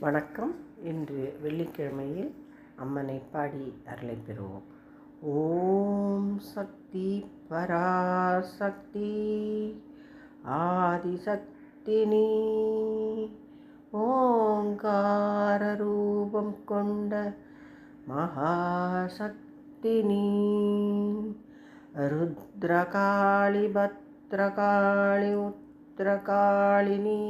வணக்கம். இன்று வெள்ளிக்கிழமையில் அம்மனை பாடி அருளை பெறுவோம். ஓம் சக்தி பராசக்தி ஆதிசக்தினி. ஓங்கார ரூபம் கொண்ட மகாசக்தினி. ருத்ரகாளி பத்ரகாளி உத்திரகாளினி.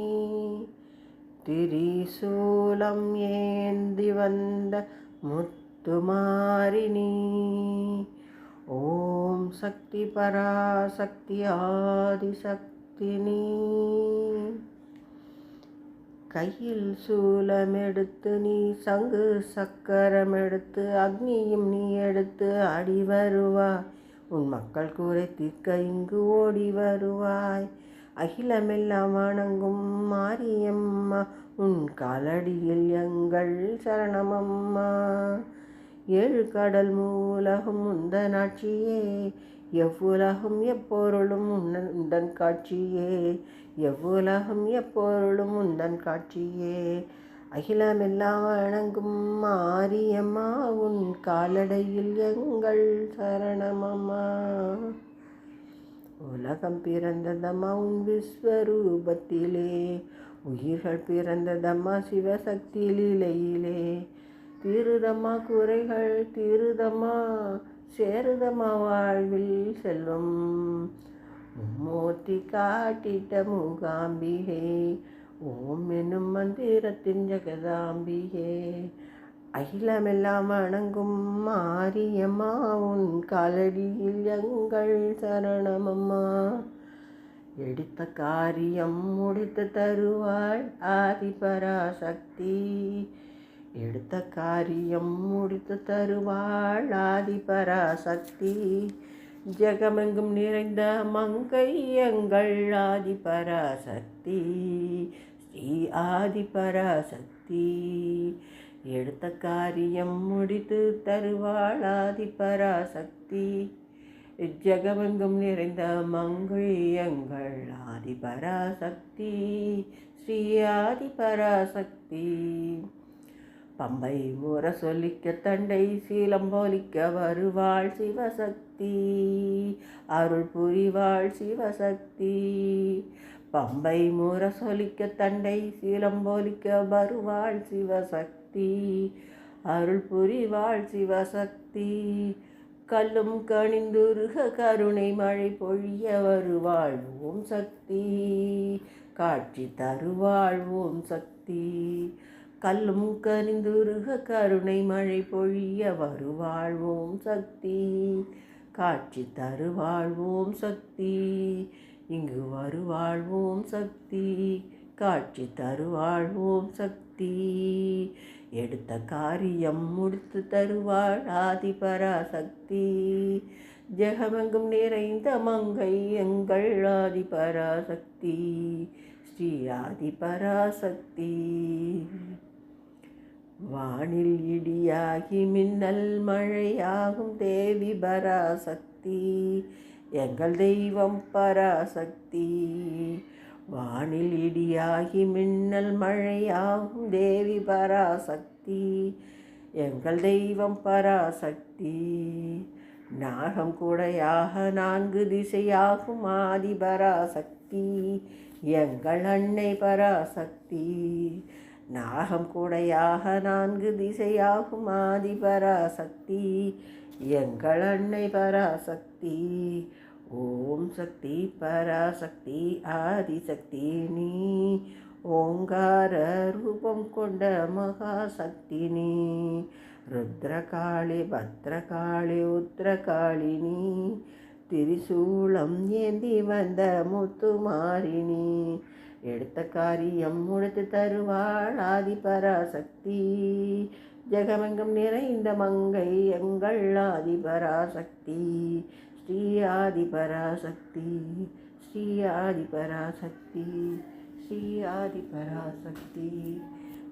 திரிசூலம் ஏந்தி வந்த முத்துமாரினி ஓம் சக்தி பராசக்தி ஆதிசக்தினி. கையில் சூலம் எடுத்து நீ சங்கு சக்கரம் எடுத்து அக்னியும் நீ எடுத்து அடி வருவாய் உன் மக்கள் கூரை தீர்க்க இங்கு ஓடி வருவாய். அகிலமெல்லாம் வணங்கும் மாரியம்மா உன் காலடியில் எங்கள் சரணமம்மா. ஏழு கடல் மூலகம் உந்தன் ஆட்சியே எவ்வுலகம் எப்பொருளும் உன்னன் உந்தன் காட்சியே எவ்வுலகம் எப்பொருளும் உந்தன் காட்சியே அகிலமெல்லாம் வணங்கும் மாரியம்மா உன் காலடையில் எங்கள் சரணமம்மா. உலகம் பிறந்ததம்மா உன் விஸ்வரூபத்திலே. உயிர்கள் பிறந்ததம்மா சிவசக்தி லீலையிலே தீருதம்மா குறைகள் தீருதம்மா சேருதம்மா வாழ்வில் செல்வம். மும்மூர்த்தி காட்டிட்ட மூகாம்பிகை ஓம் என்னும் மந்திரத்தின் ஜெகதாம்பிகே. அகிலமெல்லாம் வணங்கும் மாரியம்மா உன் காலடியில் எங்கள் சரணமம்மா. எடுத்த காரியம் முடித்து தருவாள் ஆதிபராசக்தி. எடுத்த காரியம் முடித்து தருவாள் ஆதிபராசக்தி. ஜெகமெங்கும் நிறைந்த மங்கை எங்கள் ஆதிபராசக்தி. ஸ்ரீ ஆதிபராசக்தி. எடுத்த காரியம் முடித்து தருவாளாதி பராசக்தி. ஜெகமெங்கும் நிறைந்த மங்கை ஆதி பராசக்தி ஸ்ரீ ஆதிபராசக்தி பம்பை முற சொல்லிக்க தண்டை சீலம்போலிக்க வருவாள் சிவசக்தி. அருள் புரிவாள் சிவசக்தி. பம்பை முற சொலிக்க தண்டை சீலம்போலிக்க வருவாள் சிவசக்தி. அருள் புரிவாள் சிவசக்தி. கல்லும் கணிந்துருக கருணை மழை பொழிய வருவாள் ஓம் சக்தி. காட்சி தருவாள் ஓம் சக்தி. கல்லும் கனிந்துருக கருணை மழை பொழிய வருவாள் ஓம் சக்தி. காட்சி தருவாள் ஓம் சக்தி. இங்கு வருவாள் ஓம் சக்தி. காட்சி தருவாள் ஓம் சக்தி. எடுத்த காரியம் முடித்து தருவாள் ஆதிபராசக்தி. ஜெகமெங்கும் நிறைந்த மங்கை எங்கள் ஆதிபராசக்தி. ஸ்ரீ ஆதிபராசக்தி. வானில் இடியாகி மின்னல் மழையாகும் தேவி பராசக்தி. எங்கள் தெய்வம் பராசக்தி. வானில் இடியாகி மின்னல் மழையாகும் தேவி பராசக்தி. எங்கள் தெய்வம் பராசக்தி. நாகம் கூடையாக நான்கு திசையாகும் ஆதி பராசக்தி. எங்கள் அன்னை பராசக்தி. நாகம் கூடையாக நான்கு திசையாகும் ஆதி பராசக்தி. எங்கள் அன்னை பராசக்தி. ஓம் சக்தி பராசக்தி ஆதிசக்தி நீ. ஓங்கார ரூபம் கொண்ட மகாசக்தி நீ. ருத்ரகாளி பத்ரகாளி உத்திரகாளினி திரிசூலம் ஏந்தி வந்த முத்துமாரிணி எடுத்த காரியம் முடித்து தருவாள் ஆதி பராசக்தி. ஜெகமெங்கும் நிறைந்த மங்கை எங்கள் ஆதி பராசக்தி. ஸ்ரீ ஆதிபராசக்தி ஸ்ரீ ஆதிபராசக்தி ஸ்ரீ ஆதிபராசக்தி.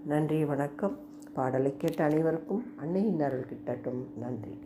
நன்றி வணக்கம். பாடலை கேட்ட அனைவருக்கும் அன்னையின் அருள் கிட்டட்டும் நன்றி.